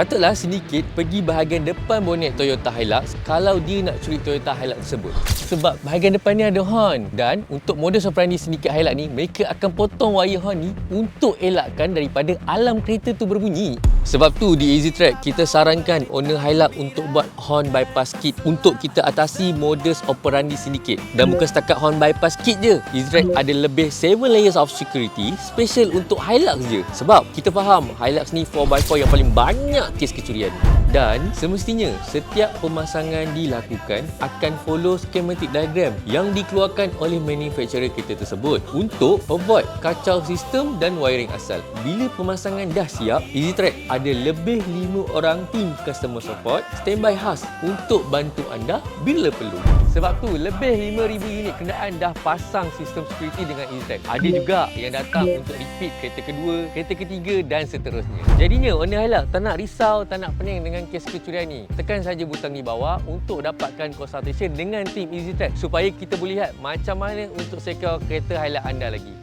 Patutlah sedikit pergi bahagian depan bonet Toyota Hilux kalau dia nak curi Toyota Hilux tersebut. Sebab bahagian depan ni ada horn dan untuk modus operandi sindiket Hilux ni, mereka akan potong wire horn ni untuk elakkan daripada alam kereta tu berbunyi. Sebab tu di Easy Track kita sarankan owner Hilux untuk buat horn bypass kit untuk kita atasi modus operandi sindiket. Dan bukan setakat horn bypass kit je. Easy Track ada lebih 7 layers of security special untuk Hilux je. Sebab kita faham Hilux ni 4x4 yang paling banyak kes kecurian. Dan semestinya setiap pemasangan dilakukan akan follow schematic diagram yang dikeluarkan oleh manufacturer kereta tersebut untuk avoid kacau sistem dan wiring asal. Bila pemasangan dah siap, EasyTrack ada lebih 5 orang tim customer support standby khas untuk bantu anda bila perlu. Sebab tu lebih 5,000 unit kenderaan dah pasang sistem security dengan EasyTrack. Ada juga yang datang untuk repeat kereta kedua, kereta ketiga dan seterusnya. Jadinya owner Hilux tak nak risau, tak nak pening dengan kes kecurian ni. Tekan saja butang di bawah untuk dapatkan consultation dengan tim EasyTrack supaya kita boleh lihat macam mana untuk secure kereta Hilux anda lagi.